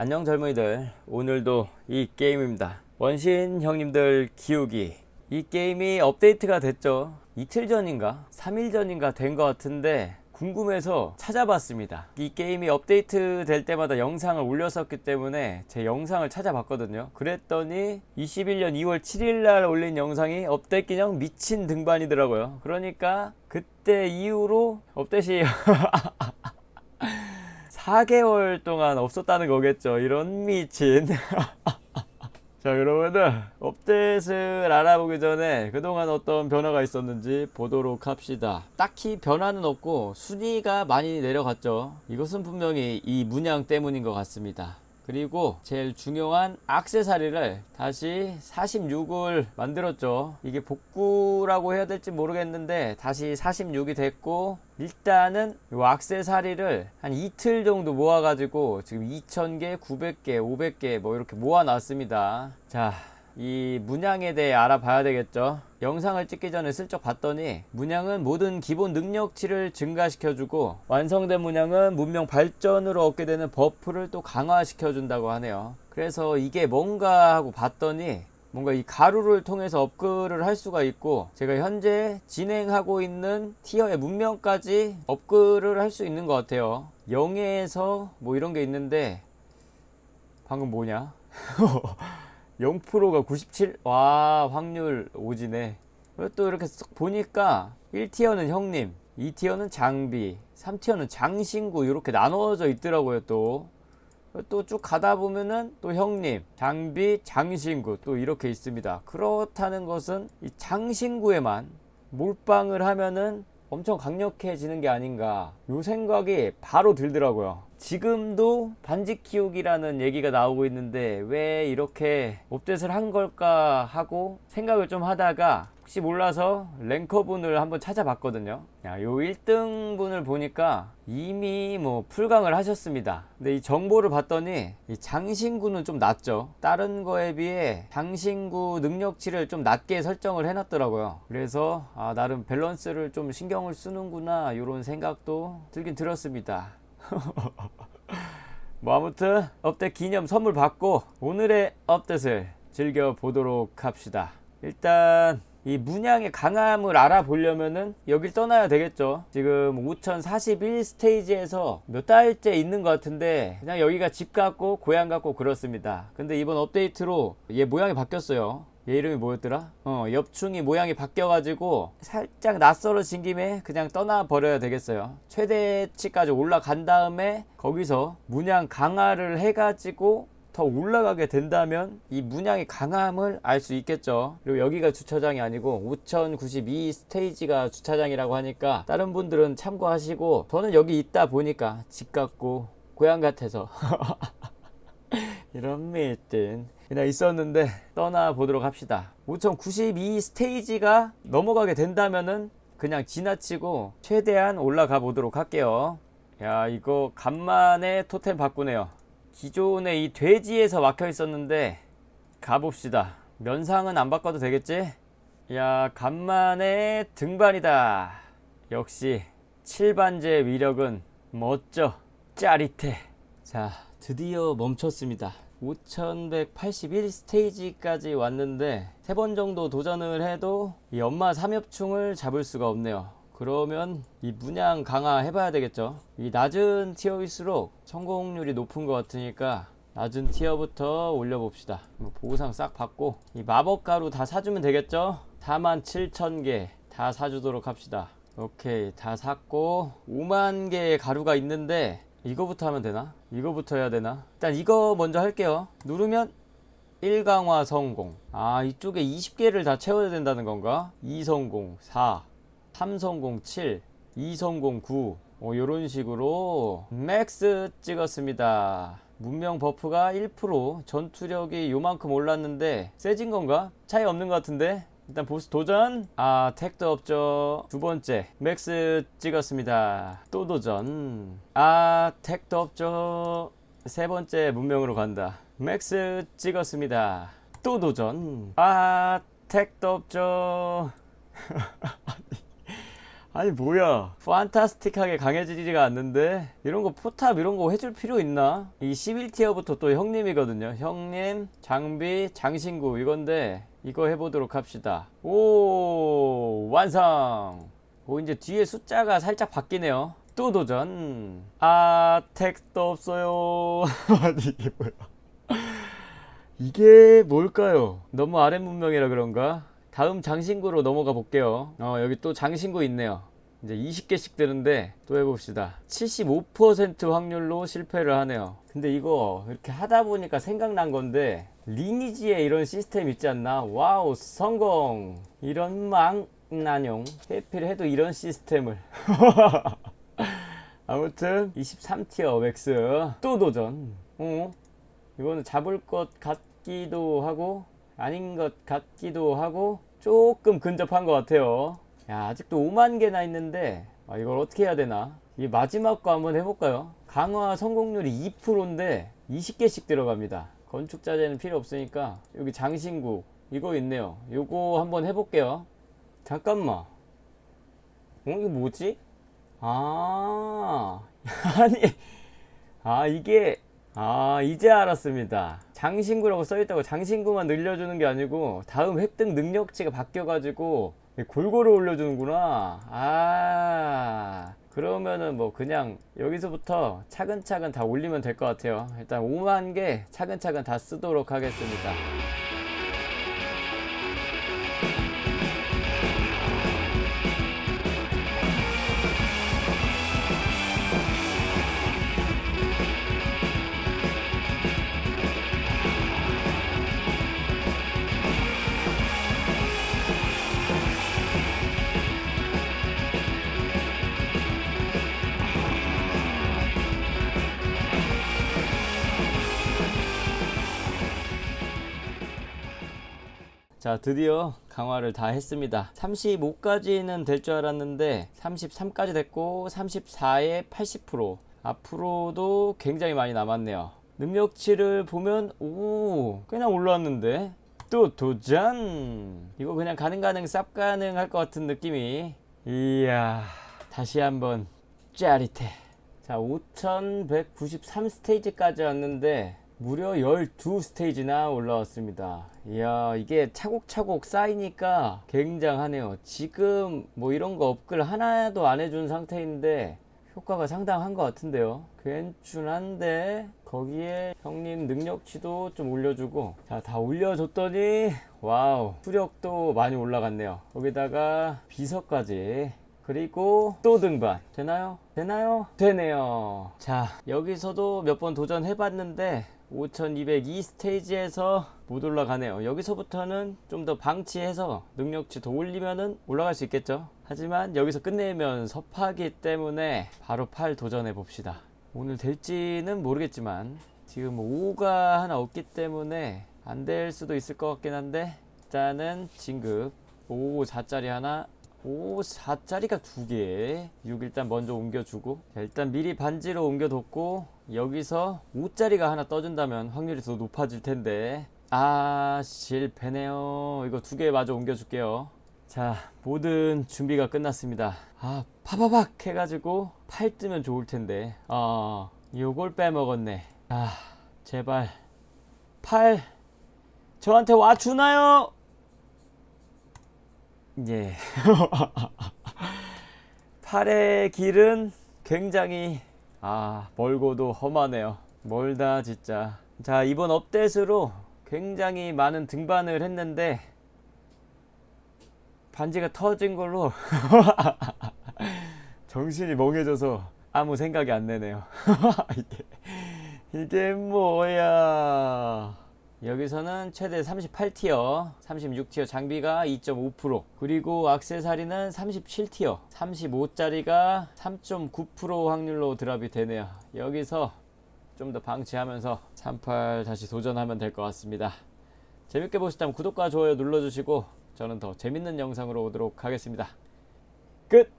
안녕 젊은이들. 오늘도 이 게임입니다. 원신 형님들 기우기. 이 게임이 업데이트가 됐죠. 이틀 전인가? 3일 전인가 된 것 같은데 궁금해서 찾아봤습니다. 이 게임이 업데이트 될 때마다 영상을 올렸었기 때문에 제 영상을 찾아봤거든요. 그랬더니 21년 2월 7일 날 올린 영상이 업데이트 기념 미친 등반이더라고요. 그러니까 그때 이후로 업데이트 4개월 동안 없었다는 거겠죠. 이런 미친. 자, 그러면은 업데이트를 알아보기 전에 그동안 어떤 변화가 있었는지 보도록 합시다. 딱히 변화는 없고 순위가 많이 내려갔죠. 이것은 분명히 이 문양 때문인 것 같습니다. 그리고 제일 중요한 악세사리를 다시 46을 만들었죠. 이게 복구라고 해야 될지 모르겠는데 다시 46이 됐고 일단은 이 악세사리를 한 이틀 정도 모아가지고 지금 2000개, 900개, 500개 뭐 이렇게 모아놨습니다. 자, 이 문양에 대해 알아봐야 되겠죠. 영상을 찍기 전에 슬쩍 봤더니 문양은 모든 기본 능력치를 증가시켜주고 완성된 문양은 문명 발전으로 얻게 되는 버프를 또 강화시켜준다고 하네요. 그래서 이게 뭔가 하고 봤더니 뭔가 이 가루를 통해서 업글을 할 수가 있고 제가 현재 진행하고 있는 티어의 문명까지 업글을 할수 있는 것 같아요. 0에서 뭐 이런 게 있는데 방금 뭐냐? 0%가 97? 와, 확률 오지네. 또 이렇게 쓱 보니까 1티어는 형님, 2티어는 장비, 3티어는 장신구 이렇게 나눠져 있더라고요, 또. 또 쭉 가다 보면은 또 형님, 장비, 장신구 또 이렇게 있습니다. 그렇다는 것은 이 장신구에만 몰빵을 하면은 엄청 강력해지는 게 아닌가. 요 생각이 바로 들더라고요. 지금도 반지 키우기라는 얘기가 나오고 있는데 왜 이렇게 업데이트를 한 걸까 하고 생각을 좀 하다가 혹시 몰라서 랭커분을 한번 찾아봤거든요. 야, 요 1등 분을 보니까 이미 뭐 풀강을 하셨습니다. 근데 이 정보를 봤더니 이 장신구는 좀 낮죠. 다른 거에 비해 장신구 능력치를 좀 낮게 설정을 해놨더라고요. 그래서 아, 나름 밸런스를 좀 신경을 쓰는구나 이런 생각도 들긴 들었습니다. 뭐 아무튼 업데이트 기념 선물 받고 오늘의 업데이트를 즐겨 보도록 합시다. 일단 이 문양의 강함을 알아보려면은 여길 떠나야 되겠죠. 지금 5041 스테이지에서 몇 달째 있는 것 같은데 그냥 여기가 집 같고 고향 같고 그렇습니다. 근데 이번 업데이트로 얘 모양이 바뀌었어요. 얘 이름이 뭐였더라? 어, 옆충이 모양이 바뀌어가지고 살짝 낯설어진 김에 그냥 떠나버려야 되겠어요. 최대치까지 올라간 다음에 거기서 문양 강화를 해가지고 더 올라가게 된다면 이 문양의 강함을 알 수 있겠죠. 그리고 여기가 주차장이 아니고 5092 스테이지가 주차장이라고 하니까 다른 분들은 참고하시고 저는 여기 있다 보니까 집 같고 고향 같아서 이런 미뜬 그냥 있었는데 떠나 보도록 합시다. 5092 스테이지가 넘어가게 된다면은 그냥 지나치고 최대한 올라가 보도록 할게요. 야 이거 간만에 토템 바꾸네요. 기존에 이 돼지에서 막혀 있었는데 가봅시다. 면상은 안 바꿔도 되겠지? 야 간만에 등반이다. 역시 7반제 위력은 멋져 짜릿해. 자 드디어 멈췄습니다. 5181 스테이지까지 왔는데 세 번 정도 도전을 해도 이 엄마 삼엽충을 잡을 수가 없네요. 그러면 이 문양 강화 해봐야 되겠죠. 이 낮은 티어일수록 성공률이 높은 것 같으니까 낮은 티어부터 올려봅시다. 뭐 보상 싹 받고 이 마법 가루 다 사주면 되겠죠? 47,000개 다 사주도록 합시다. 오케이 다 샀고 5만 개의 가루가 있는데 이거부터 하면 되나? 이거부터 해야 되나? 일단 이거 먼저 할게요. 누르면 1강화 성공. 아, 이쪽에 20개를 다 채워야 된다는 건가? 2 성공 4, 3 성공 7, 2 성공 9. 어, 요런 식으로 맥스 찍었습니다. 문명 버프가 1%, 전투력이 요만큼 올랐는데 세진 건가? 차이 없는 것 같은데? 일단 보스 도전. 아 택도 없죠. 두 번째 맥스 찍었습니다. 또 도전. 아 택도 없죠. 세 번째 문명으로 간다. 맥스 찍었습니다. 또 도전. 아 택도 없죠. 아니 뭐야. 판타스틱하게 강해지지가 않는데 이런 거 포탑 이런 거 해줄 필요 있나? 이 11티어부터 또 형님이거든요. 형님 장비 장신구 이건데 이거 해보도록 합시다 오 완성 오 이제 뒤에 숫자가 살짝 바뀌네요 또 도전 아 텍스트 없어요 아니 이게 뭐야 이게 뭘까요? 너무 아랫 문명이라 그런가? 다음 장신구로 넘어가 볼게요. 어, 여기 또 장신구 있네요. 이제 20개씩 되는데 또 해봅시다. 75% 확률로 실패를 하네요. 근데 이거 이렇게 하다 보니까 생각난 건데 리니지에 이런 시스템 있지 않나? 와우 성공! 이런 망나뇽 해필 해도 이런 시스템을 아무튼 23티어 맥스 또 도전 어? 이거는 잡을 것 같기도 하고 아닌 것 같기도 하고 조금 근접한 것 같아요. 야 아직도 5만 개나 있는데 아, 이걸 어떻게 해야 되나? 이 마지막 거 한번 해볼까요? 강화 성공률이 2%인데 20개씩 들어갑니다. 건축 자재는 필요 없으니까 여기 장신구 이거 있네요. 요거 한번 해볼게요. 잠깐만. 어 이게 뭐지? 아 아니 아 이게 아 이제 알았습니다 장신구라고 써있다고 장신구만 늘려주는 게 아니고 다음 획득 능력치가 바뀌어 가지고 골고루 올려주는구나 아 그러면은 뭐 그냥 여기서부터 차근차근 다 올리면 될 것 같아요. 일단 5만 개 차근차근 다 쓰도록 하겠습니다 자 드디어 강화를 다 했습니다. 35까지는 될 줄 알았는데 33까지 됐고 34에 80% 앞으로도 굉장히 많이 남았네요. 능력치를 보면 오 꽤나 올라왔는데? 또 도전! 이거 그냥 가능 가능 쌉 가능 할 것 같은 느낌이. 이야 다시 한번 짜릿해. 자 5193 스테이지까지 왔는데 무려 12스테이지나 올라왔습니다. 이야, 이게 차곡차곡 쌓이니까 굉장하네요. 지금 뭐 이런 거 업글 하나도 안 해준 상태인데 효과가 상당한 것 같은데요. 괜찮은데 거기에 형님 능력치도 좀 올려주고 자, 다 올려줬더니 와우, 수력도 많이 올라갔네요. 거기다가 비서까지 그리고 또 등반 되나요? 되나요? 되네요. 자 여기서도 몇 번 도전해봤는데 5202 스테이지에서 못 올라가네요. 여기서부터는 좀 더 방치해서 능력치 더 올리면은 올라갈 수 있겠죠. 하지만 여기서 끝내면 섭하기 때문에 바로 8 도전해 봅시다. 오늘 될지는 모르겠지만 지금 5가 하나 없기 때문에 안 될 수도 있을 것 같긴 한데 일단은 진급 5 4짜리 하나 오 4짜리가 두개. 6 일단 먼저 옮겨주고 자, 일단 미리 반지로 옮겨뒀고 여기서 5짜리가 하나 떠준다면 확률이 더 높아질 텐데. 아 실패네요. 이거 두 개 마저 옮겨줄게요. 자 모든 준비가 끝났습니다. 아 파바박 해가지고 8 뜨면 좋을 텐데. 아 요걸 빼먹었네. 아 제발. 8 저한테 와주나요? 예. 팔의 길은 굉장히 아 멀고도 험하네요. 멀다 진짜. 자 이번 업데이트로 굉장히 많은 등반을 했는데 반지가 터진 걸로 정신이 멍해져서 아무 생각이 안 나네요. 이게 이게 뭐야? 여기서는 최대 38티어, 36티어 장비가 2.5%, 그리고 악세사리는 37티어, 35짜리가 3.9% 확률로 드랍이 되네요. 여기서 좀 더 방치하면서 38 다시 도전하면 될 것 같습니다. 재밌게 보셨다면 구독과 좋아요 눌러주시고 저는 더 재밌는 영상으로 오도록 하겠습니다. 끝!